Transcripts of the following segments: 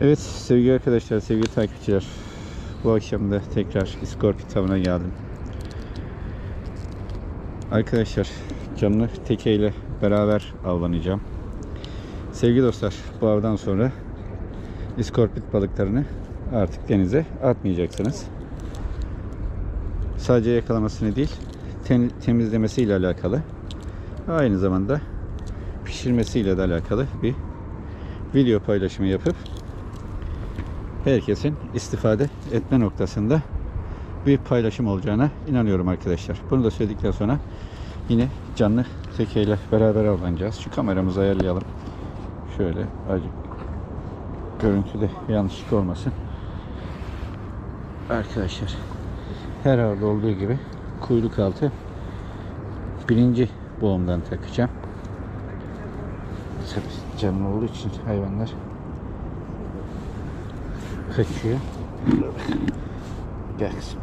Evet sevgili arkadaşlar, sevgili takipçiler. Bu akşam da tekrar İskorpit avına geldim. Arkadaşlar canlı tekeyle beraber avlanacağım. Sevgili dostlar bu avdan sonra İskorpit balıklarını artık denize atmayacaksınız. Sadece yakalamasını değil tem- temizlemesiyle alakalı aynı zamanda pişirmesiyle de alakalı bir video paylaşımı yapıp herkesin istifade etme noktasında bir paylaşım olacağına inanıyorum arkadaşlar. Bunu da söyledikten sonra yine canlı tekeyle beraber avlanacağız. Şu kameramızı ayarlayalım. Şöyle acı görüntüde yanlışlık olmasın. Arkadaşlar her avda olduğu gibi kuyruk altı birinci boğumdan takacağım. Canlı olduğu için hayvanlar kaçıyor. Gel kızım.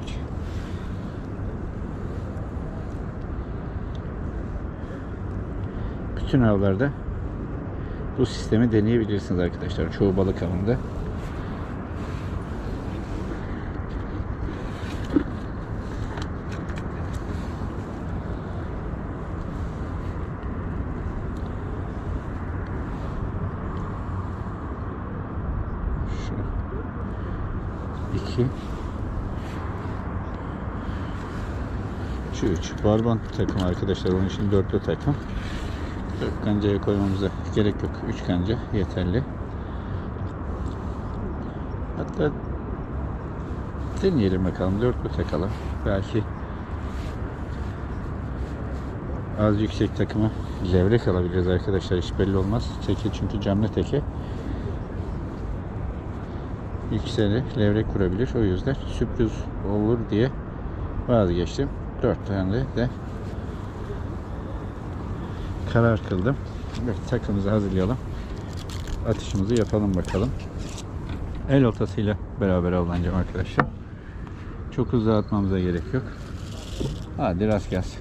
Bütün avlarda bu sistemi deneyebilirsiniz arkadaşlar. Çoğu balık avında. Şu. iki. Şu üç. Barban takım arkadaşlar. Onun için dörtlü takım. Dört kancaya koymamıza gerek yok. Üç kanca yeterli. Hatta deneyelim bakalım. Dörtlü takalım. Belki az yüksek takıma levrek alabiliriz arkadaşlar. Hiç belli olmaz. Teke çünkü camlı teke. Yükseli levrek kurabilir. O yüzden sürpriz olur diye vazgeçtim. Dört tane de karar kıldım. Evet, takımızı hazırlayalım. Atışımızı yapalım bakalım. El oltasıyla beraber avlanacağım arkadaşlar. Çok hızlı atmamıza gerek yok. Hadi rast gelsin.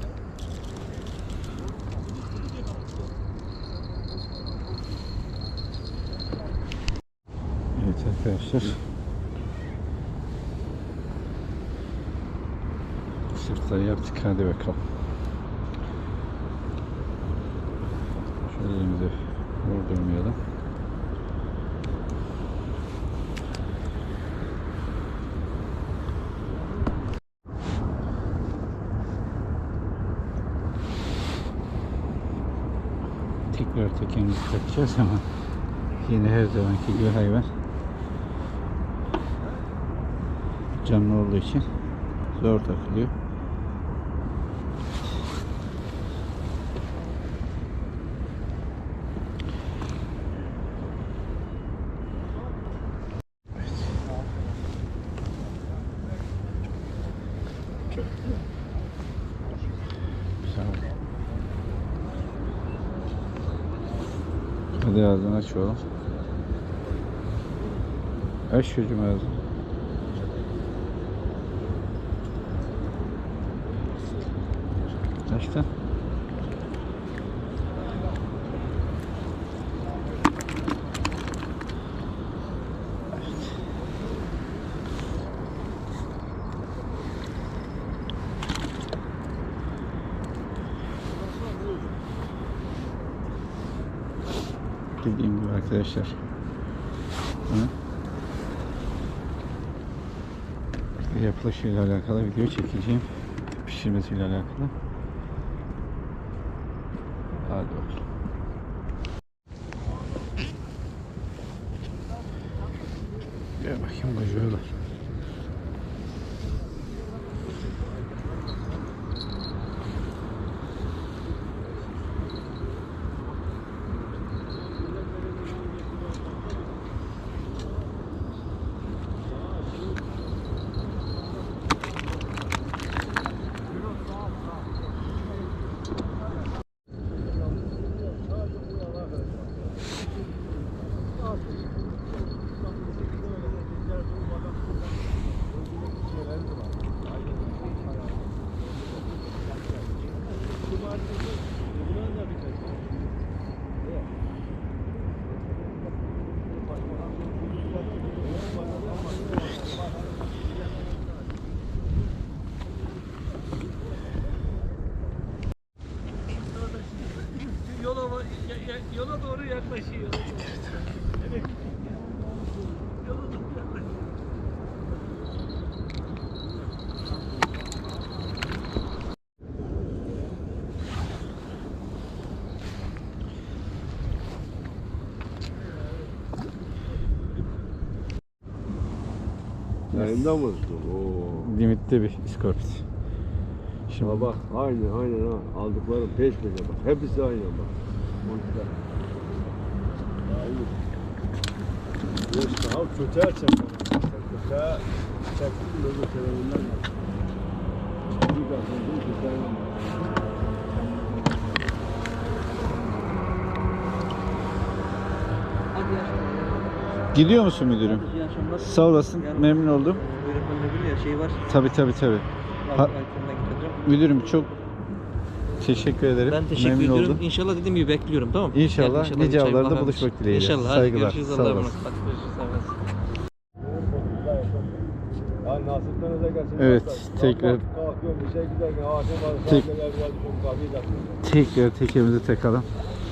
Evet arkadaşlar. Sırtları yaptık. Hadi bakalım. Şöyle elimizi vurdurmayalım. Tekrar tekemizi takacağız ama yine her zamanki gibi hayvan canlı olduğu için zor takılıyor. Sağ ol. Hadi ağzını aç oğlum. Aç çocuğum Dediğim gibi arkadaşlar. Yapılışıyla alakalı video çekeceğim. Pişirmesiyle alakalı. Hadi bakalım. Yayında mısın? Oo. Limitli bir iskorpit. Şimdi Ha bak aynı aynen ha. Aldıklarım peş peşe bak. Hepsi aynı bak. Boşta. Aynı. Boşta. Ha kötüye çekelim. Kötüye çekelim. Öbür telefonlar var. Bir bakın bu kötüye Hadi ya. gidiyor musun müdürüm? İyi. Sağ olasın. Memnun oldum. Öğretmen müdürü ya şey var. Tabi tabi tabi. Ha-. Müdürüm çok teşekkür ederim. Ben teşekkür Memnun ediyorum. oldum. İnşallah dediğim gibi bekliyorum tamam mı? İnşallah Gel, nice bir çay avlarda buluşmak dileğiyle. İnşallah. Hadi Saygılar. görüşürüz. Sağ olasın. Evet, tekrar-. Tek-. Tekrar tekemizi takalım.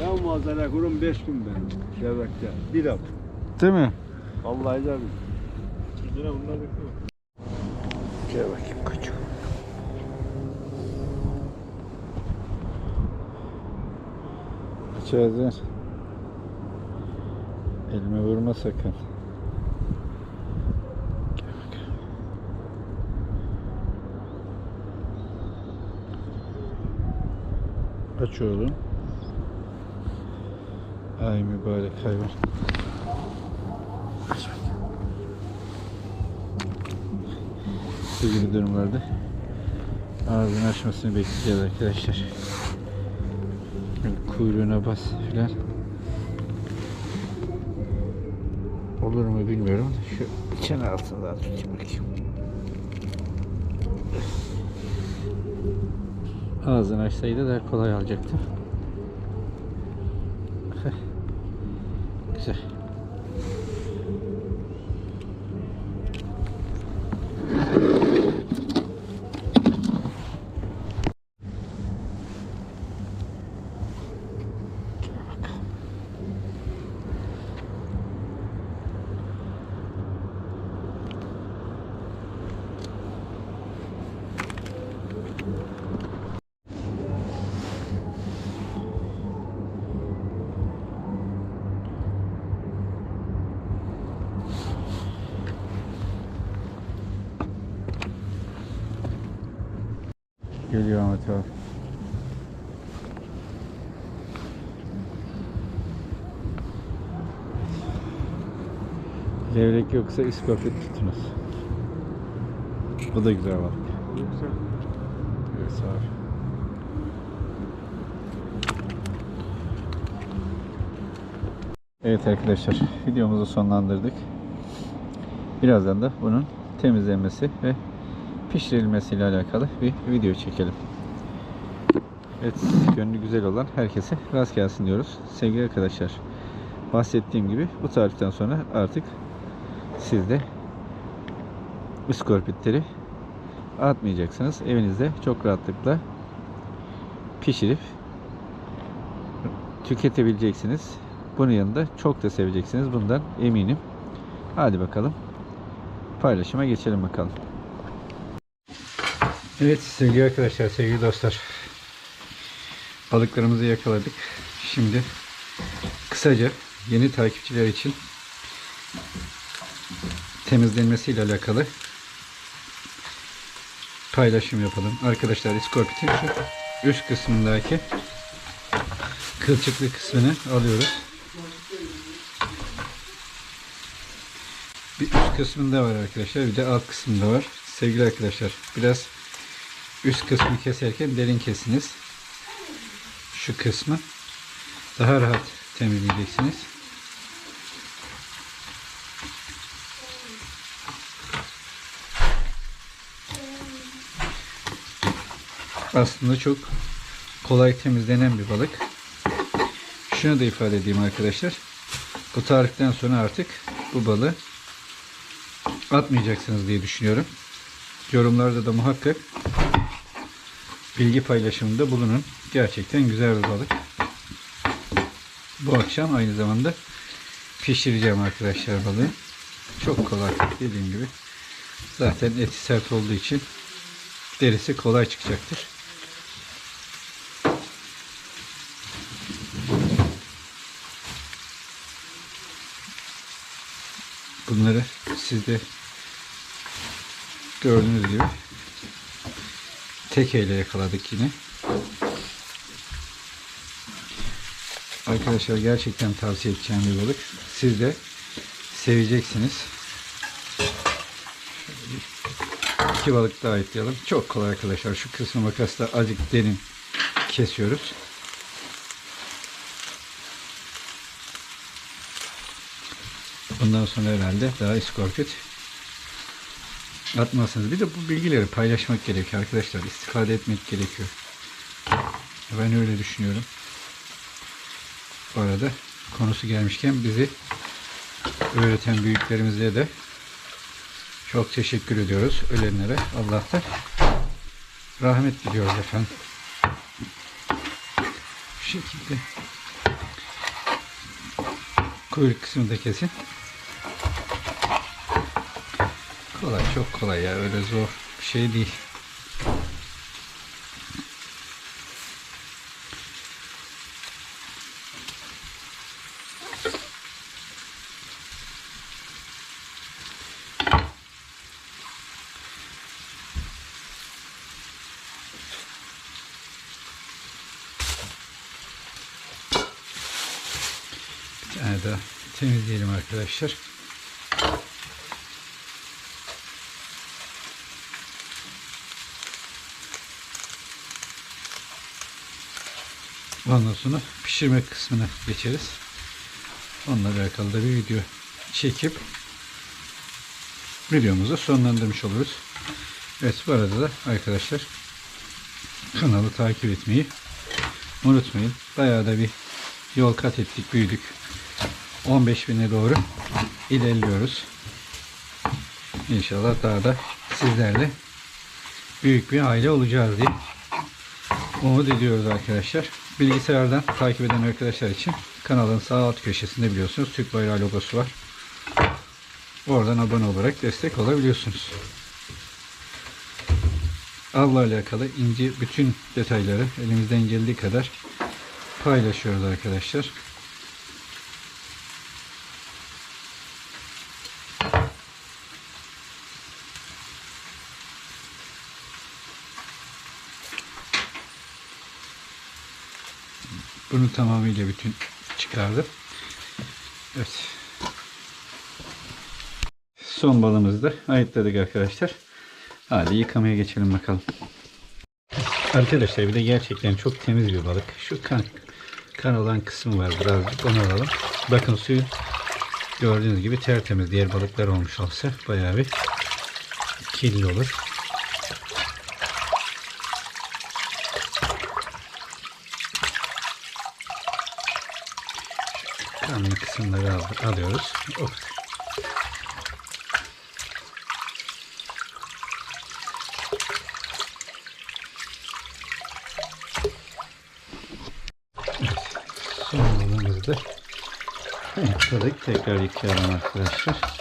Ben manzara kurum 5 gün ben. Şevrekte. Bir hafta. Değil mi? Vallahi de Yine bunlar bekliyor. Gel bakayım İçeride elime vurma sakın. Gel bakalım. Aç oğlum. Ay mübarek hayvan. Bu gibi durumlarda ağzını açmasını bekleyeceğiz arkadaşlar. Kuyruğuna bas filan. Olur mu bilmiyorum. Şu çene altından tutayım bakayım. Ağzını açsaydı daha kolay alacaktım. Geliyor Ahmet abi. Levrek yoksa iskopet tutunuz. Bu da güzel balık. Yoksa Evet abi. Evet arkadaşlar videomuzu sonlandırdık. Birazdan da bunun temizlenmesi ve pişirilmesi ile alakalı bir video çekelim. Evet gönlü güzel olan herkese rast gelsin diyoruz. Sevgili arkadaşlar bahsettiğim gibi bu tarihten sonra artık siz de iskorpitleri atmayacaksınız. Evinizde çok rahatlıkla pişirip tüketebileceksiniz. Bunun yanında çok da seveceksiniz. Bundan eminim. Hadi bakalım. Paylaşıma geçelim bakalım. Evet sevgili arkadaşlar, sevgili dostlar. Balıklarımızı yakaladık. Şimdi kısaca yeni takipçiler için temizlenmesiyle alakalı paylaşım yapalım. Arkadaşlar iskorpitin şu üst kısmındaki kılçıklı kısmını alıyoruz. Bir üst kısmında var arkadaşlar. Bir de alt kısmında var. Sevgili arkadaşlar biraz üst kısmı keserken derin kesiniz. Şu kısmı daha rahat temizleyeceksiniz. Aslında çok kolay temizlenen bir balık. Şunu da ifade edeyim arkadaşlar. Bu tariften sonra artık bu balığı atmayacaksınız diye düşünüyorum. Yorumlarda da muhakkak bilgi paylaşımında bulunun. Gerçekten güzel bir balık. bu akşam aynı zamanda pişireceğim arkadaşlar balığı. Çok kolay dediğim gibi. Zaten eti sert olduğu için derisi kolay çıkacaktır. Bunları siz de gördüğünüz gibi tekeyle yakaladık yine. Arkadaşlar gerçekten tavsiye edeceğim bir balık. Siz de seveceksiniz. İki balık daha ekleyelim. Çok kolay arkadaşlar. Şu kısmı makasla azıcık derin kesiyoruz. Bundan sonra herhalde daha iskorpit atmazsınız. Bir de bu bilgileri paylaşmak gerekiyor arkadaşlar. İstifade etmek gerekiyor. Ben öyle düşünüyorum. Bu arada konusu gelmişken bizi öğreten büyüklerimize de çok teşekkür ediyoruz. Ölenlere Allah'tan rahmet diliyoruz efendim. Bu şekilde kuyruk kısmını da kesin. Kolay çok kolay ya öyle zor bir şey değil. Bir tane daha temizleyelim arkadaşlar. Ondan sonra pişirme kısmına geçeriz. Onunla alakalı da bir video çekip videomuzu sonlandırmış oluruz. Evet bu arada da arkadaşlar kanalı takip etmeyi unutmayın. Bayağı da bir yol kat ettik, büyüdük. 15 bine doğru ilerliyoruz. İnşallah daha da sizlerle büyük bir aile olacağız diye umut ediyoruz arkadaşlar. Bilgisayardan takip eden arkadaşlar için kanalın sağ alt köşesinde biliyorsunuz Türk bayrağı logosu var. Oradan abone olarak destek olabiliyorsunuz. Avla alakalı ince bütün detayları elimizden geldiği kadar paylaşıyoruz arkadaşlar. Bunu tamamıyla bütün çıkardım. Evet. Son balımızı da ayıtladık arkadaşlar. Hadi yıkamaya geçelim bakalım. Arkadaşlar bir de gerçekten çok temiz bir balık. Şu kan, kan olan kısmı var birazcık onu alalım. Bakın suyu gördüğünüz gibi tertemiz. Diğer balıklar olmuş olsa bayağı bir kirli olur. Kısımları al- alıyoruz. Oh. Son balığımızı da yıkadık. Tekrar yıkayalım arkadaşlar.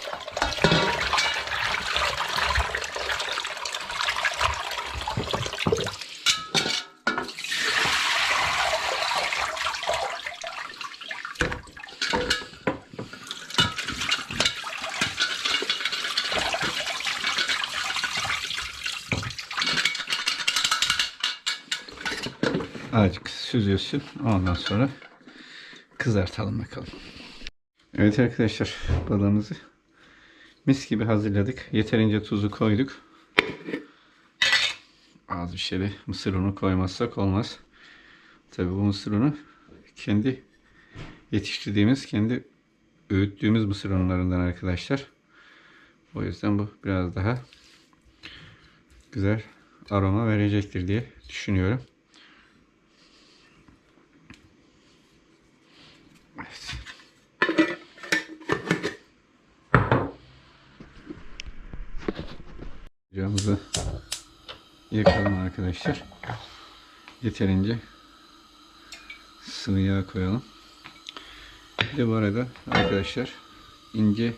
Azıcık süzülsün. Ondan sonra kızartalım bakalım. Evet arkadaşlar balığımızı mis gibi hazırladık. Yeterince tuzu koyduk. Az bir şey mısır unu koymazsak olmaz. Tabi bu mısır unu kendi yetiştirdiğimiz, kendi öğüttüğümüz mısır unlarından arkadaşlar. O yüzden bu biraz daha güzel aroma verecektir diye düşünüyorum. Arkadaşlar. Yeterince sıvı yağ koyalım. Bir de bu arada arkadaşlar ince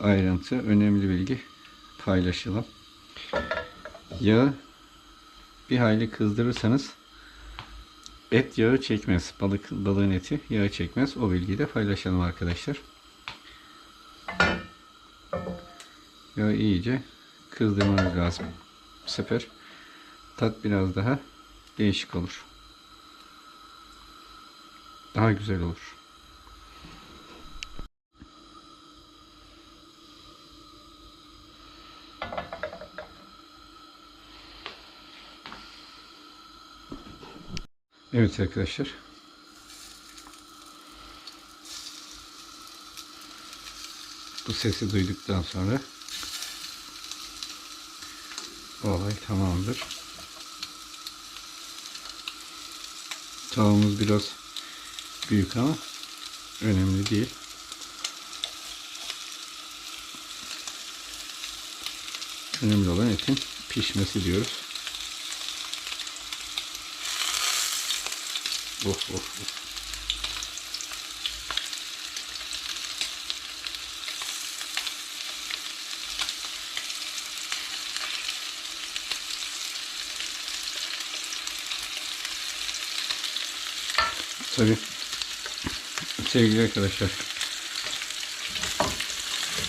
ayrıntı, önemli bilgi paylaşalım. Yağı bir hayli kızdırırsanız et yağı çekmez. Balık balığın eti yağı çekmez. O bilgiyi de paylaşalım arkadaşlar. Yağı iyice kızdırmanız lazım. Bu sefer tat biraz daha değişik olur. Daha güzel olur. Evet arkadaşlar. Bu sesi duyduktan sonra olay tamamdır. Tavamız biraz büyük ama önemli değil. Önemli olan etin pişmesi diyoruz. Of of of. Tabii sevgili arkadaşlar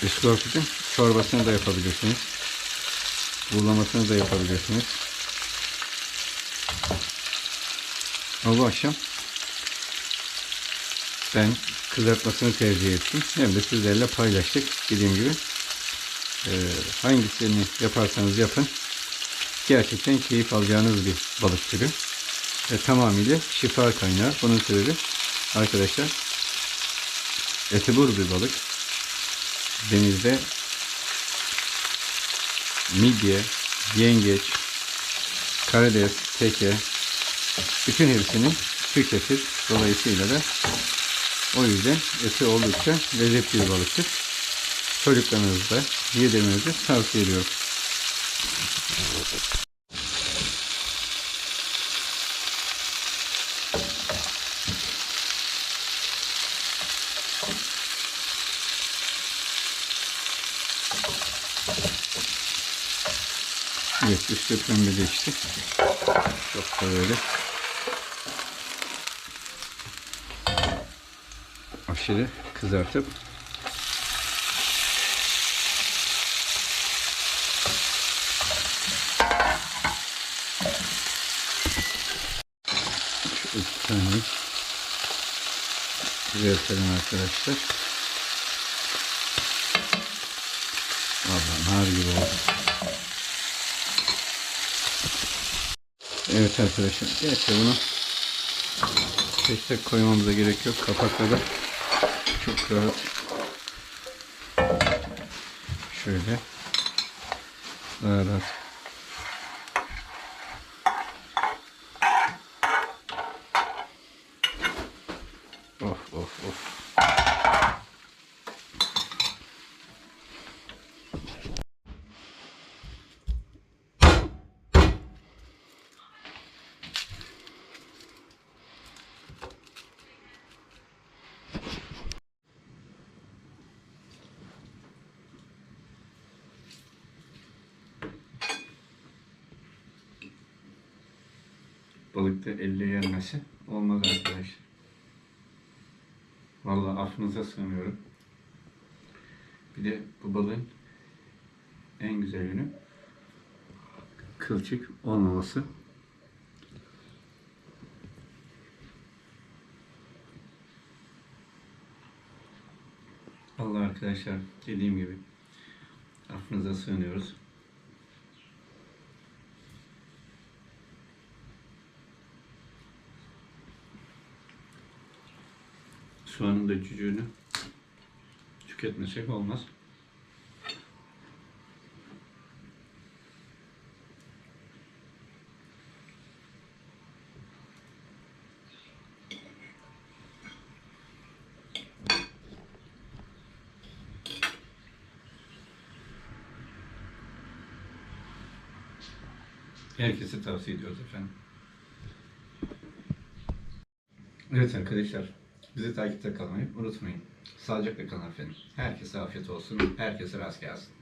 iskorpitin çorbasını da yapabilirsiniz. Buğulamasını da yapabilirsiniz. Bu akşam ben kızartmasını tercih ettim. Hem de sizlerle paylaştık. Dediğim gibi e, hangisini yaparsanız yapın gerçekten keyif alacağınız bir balık türü. Ve tamamıyla şifa kaynağı. Bunun sebebi arkadaşlar etibur bir balık. Denizde midye, yengeç, karides, teke bütün hepsini tüketir. Dolayısıyla da o yüzden eti oldukça lezzetli bir balıktır. Çocuklarınızda yedirmenizi tavsiye ediyorum. Evet üstü pembeleşti. Çok da böyle aşırı kızartıp şu iki tane düzeltelim arkadaşlar. Vallahi nar gibi oldu. Evet arkadaşlar. Gerçi bunu tek koymamıza gerek yok. Kapakla da çok rahat şöyle daha rahat of of of balıkta elle yenmesi olmaz arkadaşlar. Vallahi affınıza sığınıyorum. Bir de bu balığın en güzel yönü kılçık olmaması. Allah arkadaşlar dediğim gibi affınıza sığınıyoruz. Soğanın da cücüğünü tüketmesek olmaz. Herkese tavsiye ediyoruz efendim. Evet arkadaşlar Bizi takipte kalmayı unutmayın. Sağlıcakla kalın efendim. Herkese afiyet olsun. Herkese rast gelsin.